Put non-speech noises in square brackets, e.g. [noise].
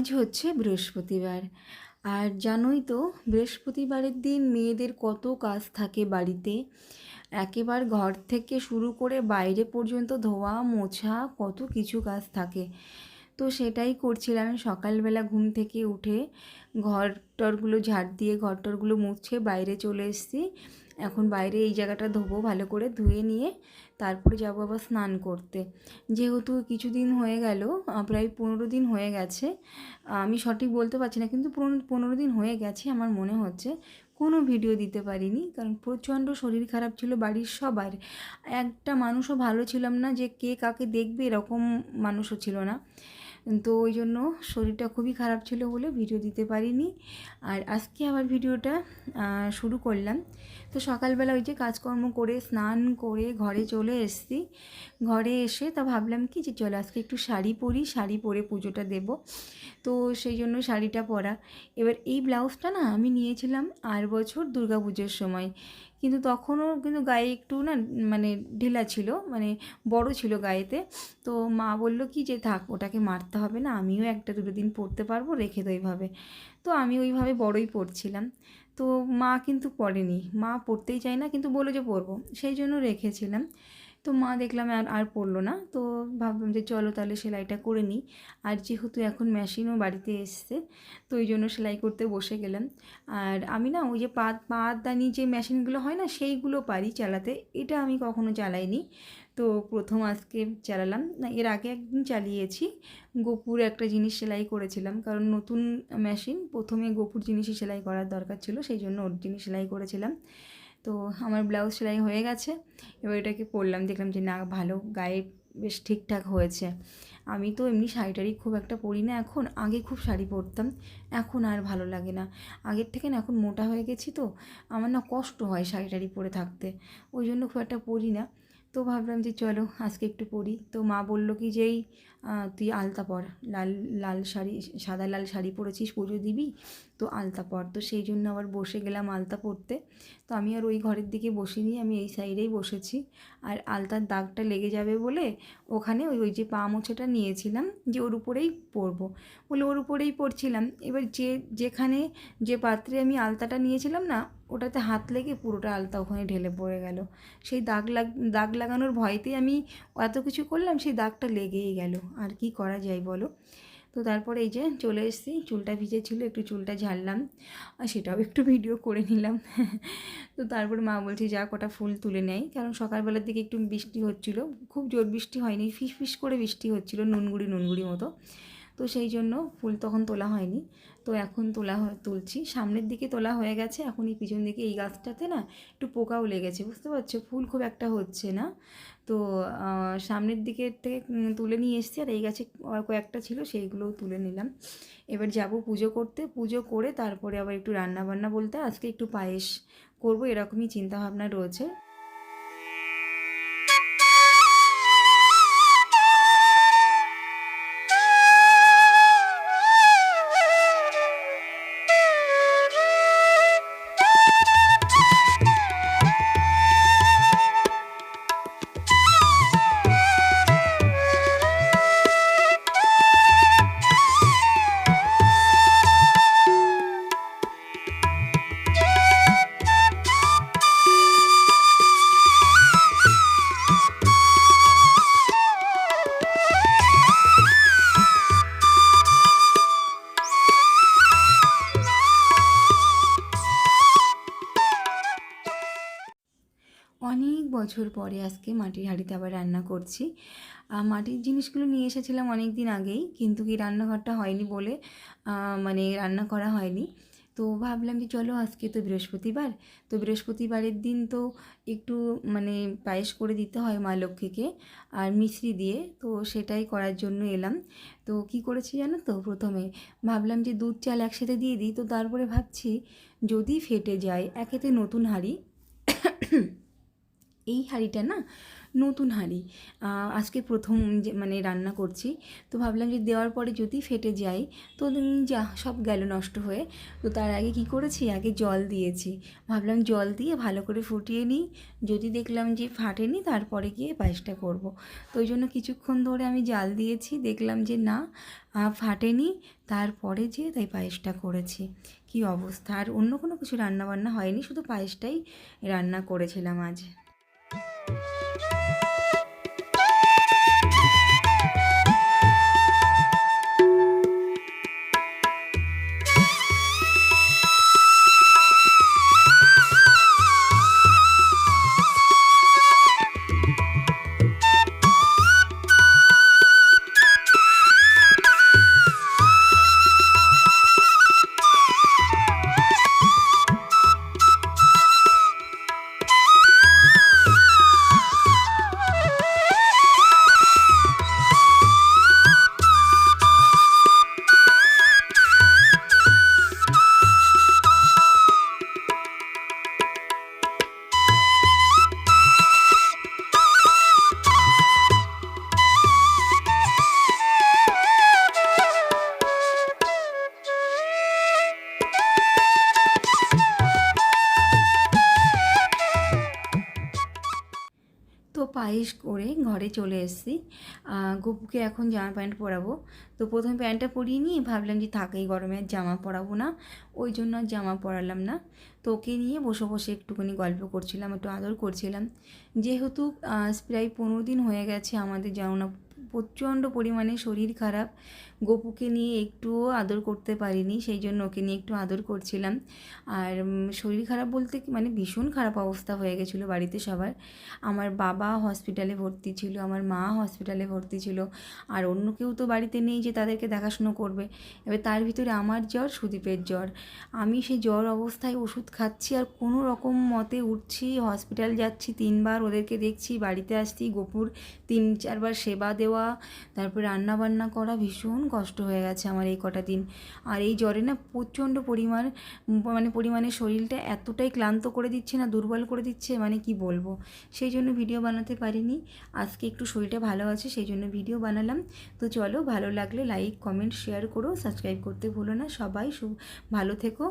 আজ হচ্ছে বৃহস্পতিবার। আর জানোই তো, বৃহস্পতিবারের দিন মেয়েদের কত কাজ থাকে বাড়িতে। একেবারে ঘর থেকে শুরু করে বাইরে পর্যন্ত ধোয়া, মোছা, কত কিছু কাজ থাকে। তো সেটাই করছিলাম। সকালবেলা ঘুম থেকে উঠে ঘর টরগুলো ঝাড় দিয়ে ঘর টরগুলো মুছে বাইরে চলে এসেছি। এখন বাইরে এই জায়গাটা ধোবো ভালো করে, ধুয়ে নিয়ে তারপরে যাব আবার স্নান করতে। যেহেতু কিছুদিন হয়ে গেল প্রায় পনেরো দিন হয়ে গেছে। আমি সঠিক বলতে পারছি না, কিন্তু পনেরো দিন হয়ে গেছে আমার মনে হচ্ছে। কোনো ভিডিও দিতে পারিনি, কারণ প্রচণ্ড শরীর খারাপ ছিল বাড়ির সবার। একটা মানুষও ভালো ছিলাম না যে কে কাকে দেখবে, এরকম মানুষও ছিল না। তো ওই জন্য শরীরটা খুবই খারাপ ছিল বলে ভিডিও দিতে পারিনি। আর আজকে আবার ভিডিওটা শুরু করলাম। তো সকালবেলা ওই যে কাজকর্ম করে, স্নান করে ঘরে চলে এসেছি। ঘরে এসে তা ভাবলাম কি যে চলো আজকে একটু শাড়ি পরি, শাড়ি পরে পুজোটা দেব। তো সেই জন্য শাড়িটা পরা। এবার এই ব্লাউজটা না আমি নিয়েছিলাম আর বছর দুর্গা পুজোর সময়। কিন্তু তখনও কিন্তু গায়ে একটু না মানে ঢিলা ছিল মানে বড় ছিল গায়েতে। তো মা বলল, কি যে থাক, ওটাকে মারতে হবে না, আমিও একটা দুটো দিন পরতে পারব, রেখে দো এইভাবে। তো আমি ওইভাবে বড়ই পরছিলাম তো মা কিন্তু পড়েনি, মা পড়তেই চায় না, কিন্তু বলে যে পরবো সেই জন্য রেখেছিলাম। তো মা দেখলাম আর আর পড়ল না। তো ভাবলাম যে চলো তাহলে সেলাইটা করে নিই। আর যেহেতু এখন মেশিনও বাড়িতে এসছে, তো ওই জন্য সেলাই করতে বসে গেলাম। আর আমি না ওই যে পাত পাদানি যে মেশিনগুলো হয় না, সেইগুলো পারি চালাতে। এটা আমি কখনো চালাইনি। তো প্রথম আজকে চালালাম। না, এর আগে একদিন চালিয়েছি। গোপুর একটা জিনিস সেলাই করেছিলাম। কারণ নতুন মেশিন, প্রথমে গোপুর জিনিসই সেলাই করার দরকার ছিল, সেই জন্য ওর জিনিস সেলাই করেছিলাম। তো আমার ব্লাউজ সেলাই হয়ে গেছে। এবার এটাকে পরলাম, দেখলাম যে না, ভালো গায়ে বেশ ঠিকঠাক হয়েছে। আমি তো এমনি শাড়ি টাড়ি খুব একটা পরি না এখন, আগে খুব শাড়ি পরতাম, এখন আর ভালো লাগে না। আগের থেকে না এখন মোটা হয়ে গেছি তো, আমার না কষ্ট হয় শাড়ি টাড়ি পরে থাকতে, ওই জন্য খুব একটা পরি না। তো ভাবলাম যে চলো আজকে একটু পরি। তো মা বলল কি যে এই তুই আলতা পর, লাল লাল শাড়ি, সাদা লাল শাড়ি পরেছিস, পুজো দিবি? তো আলতা পর। তো সেই জন্য আবার বসে গেলাম আলতা পরতে। তো আমি আর ওই ঘরের দিকে বসিনি, আমি এই সাইডেই বসেছি। আর আলতার দাগটা লেগে যাবে বলে ওখানে ওই ওই যে পা মোছাটা নিয়েছিলাম যে ওর উপরেই পরবো। বলে ওর উপরেই পরছিলাম। এবার যে, যেখানে যে পাত্রে আমি আলতাটা নিয়েছিলাম না, ওটাতে হাত লেগে পুরোটা আলতা ওখানে ঢেলে পড়ে গেল। সেই দাগ লাগ, দাগ লাগানোর ভয়তেই আমি এত কিছু করলাম, সেই দাগটা লেগেই গেল। আর কি করা যায় বলো? তো তারপরে এই যে চলে এসেছি, চুলটা ভিজে ছিল একটু চুলটা ঝাড়লাম। আর সেটাও একটু ভিডিও করে নিলাম। [laughs] তো তারপরে মা বলছে, যা কটা ফুল তুলে নেয়। কারণ সকালবেলার দিকে একটু বৃষ্টি হচ্ছিল। খুব জোর বৃষ্টি হয়নি ফিস ফিস করে বৃষ্টি হচ্ছিল, নুনগুড়ি নুনগুড়ি মতো। তো সেই জন্য ফুল তখন তোলা হয়নি। তো এখন তোলা তুলছি। সামনের দিকে তোলা হয়ে গেছে। এখন এই পিছন দিকে এই গাছটাতে না একটু পোকাও লেগেছে। বুঝতে পারছ? ফুল খুব একটা হচ্ছে না। তো সামনের দিকে থেকে তুলে নিয়ে এসেছি। আর এই গাছে কয়েকটা ছিল, সেইগুলোও তুলে নিলাম। এবার যাব পুজো করতে। পুজো করে তারপরে আবার একটু রান্না বান্না বলতে আজকে একটু পায়েস করব। এরকমই চিন্তাভাবনা রয়েছে। বছর পরে আজকে মাটির হাঁড়িতে আবার রান্না করছি। মাটির জিনিসগুলো নিয়ে এসেছিলাম অনেক দিন আগেই, কিন্তু কি রান্নাঘরটা হয়নি বলে মানে রান্না করা হয়নি। তো ভাবলাম যে চলো আজকে তো বৃহস্পতিবার, তো বৃহস্পতিবারের দিন তো একটু মানে পায়েস করে দিতে হয় মা লক্ষ্মীকে আর মিশ্রি দিয়ে, তো সেটাই করার জন্য এলাম। তো কি করেছি জানো তো, প্রথমে ভাবলাম যে দুধ চাল একসাথে দিয়ে দিই, তো তারপরে ভাবছি যদি ফেটে যায়, একেতে নতুন হাঁড়ি এই হাঁড়িটা না নতুন হাঁড়ি। আজকে প্রথম মানে রান্না করছি। তো ভাবলাম যে দেওয়ার পরে যদি ফেটে যায়, তো যা, সব গেল নষ্ট হয়ে। তো তার আগে কি করেছি? আগে জল দিয়েছি। ভাবলাম জল দিয়ে ভালো করে ফুটিয়ে নিই। যদি দেখলাম যে ফাটেনি, তারপরে গিয়ে পায়েসটা করব। তো ওই জন্য কিছুক্ষণ ধরে আমি জাল দিয়েছি। দেখলাম যে না ফাটেনি। তারপরে যে তাই পায়েসটা করেছি। কি অবস্থা? আর অন্য কোনো কিছু রান্না বান্না হয়নি। শুধু পায়েসটাই রান্না করেছিলাম আজ। পায়েস করে ঘরে চলে এসেছি। গুপুকে এখন জামা প্যান্ট পরাবো। তো প্রথমে প্যান্টটা পরিয়ে নিয়ে ভাবলাম যে থাকেই গরমে আর জামা পরাবো না। ওই জন্য জামা পরালাম না। তো ওকে নিয়ে বসে বসে একটুখানি গল্প করছিলাম, একটু আদর করছিলাম। যেহেতু প্রায় পনেরো দিন হয়ে গেছে আমাদের যেন না প্রচণ্ড পরিমাণে শরীর খারাপ। গপুকে নিয়ে একটুও আদর করতে পারিনি, সেই জন্য ওকে নিয়ে একটু আদর করছিলাম। আর শরীর খারাপ বলতে মানে ভীষণ খারাপ অবস্থা হয়ে গেছিল বাড়িতে সবার। আমার বাবা হসপিটালে ভর্তি ছিল, আমার মা হসপিটালে ভর্তি ছিল, আর অন্য কেউ তো বাড়িতে নেই যে তাদেরকে দেখাশুনো করবে। এবার তার ভিতরে আমার জ্বর, সুদীপের জ্বর। আমি সেই জ্বর অবস্থায় ওষুধ খাচ্ছি আর কোনো রকম মতে উঠছি হসপিটাল যাচ্ছি, তিনবার ওদেরকে দেখছি, বাড়িতে আসছি, গোপুর তিন চারবার সেবা দেওয়া তারপরে রান্না বান্না করা ভীষণ কষ্ট হয়ে গেছে আমার এই কটা দিন। আর এই জ্বরে না প্রচণ্ড পরিমাণ মানে পরিমাণে শরীরটা এতটাই ক্লান্ত করে দিচ্ছে না, দুর্বল করে দিচ্ছে মানে কি বলব? সেই জন্য ভিডিও বানাতে পারিনি। আজকে একটু শরীরটা ভালো আছে, সেই জন্য ভিডিও বানালাম। তো চলো, ভালো লাগলে লাইক, কমেন্ট, শেয়ার করো, সাবস্ক্রাইব করতে ভুলো না। সবাই ভালো থেকো।